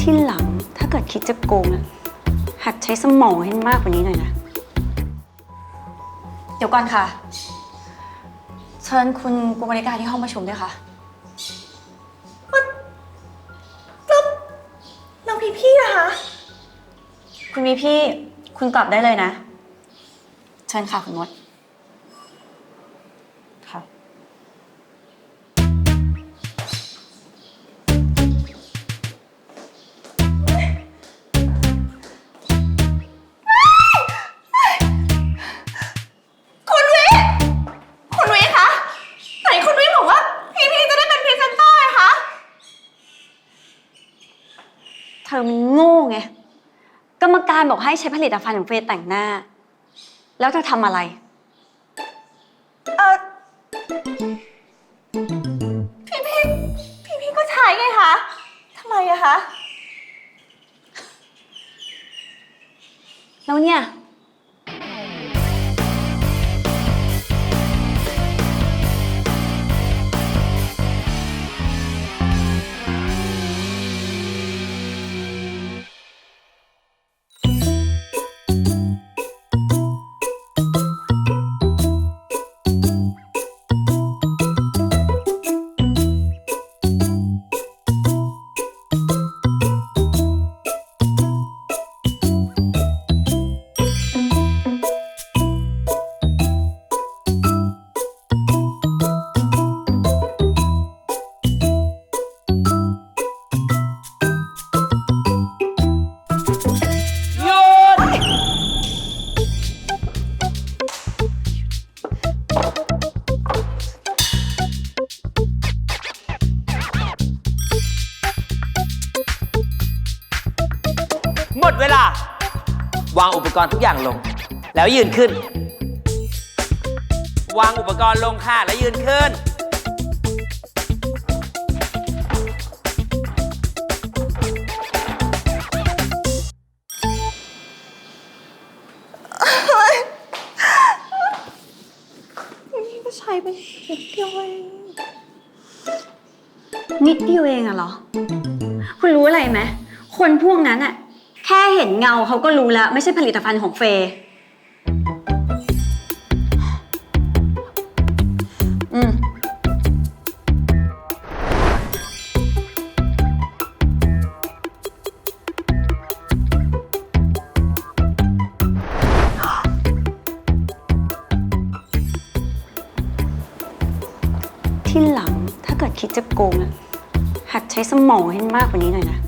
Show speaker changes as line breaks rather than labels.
ที่หลังถ้าเกิดคิดจะโกงอะหัดใช้สมองให้มากกว่านี้หน่อยนะ
เดี๋ยวก่อนค่ะ เชิญคุณกุบริการที่ห้องประชุมด้วยค่ะ
แล้วพี่พี่นะคะ
คุณมีพี่ คุณกลับได้เลยนะ เชิญค่ะคุณมด
ธอมันโง่ไง กรรมการบอกให้ใช้ผลิตภัณฑ์ของเฟย์แต่งหน้า แล้วเธอทำอะไร
เออพี่พี่พี่พี่ก็ใช้ไงคะทำไมอะคะ
แล้วเนี่ย
ดเวลา วางอุปกรณ์ทุกอย่างลง แล้วยืนขึ้น วางอุปกรณ์ลงค่ะ แล้วยืนขึ้น
พี่ก็ใช้ไปนิดเดียวเอง
นิดเดียวเองอะเหรอ คุณรู้อะไรไหม คนพวกนั้นอะ แค่เห็นเงาเขาก็รู้แล้ว ไม่ใช่ผลิตภัณฑ์ของเฟย์อืม ที่หลังถ้าเกิดคิดจะโกงอะหัดใช้สมองให้มากกว่านี้หน่อยนะ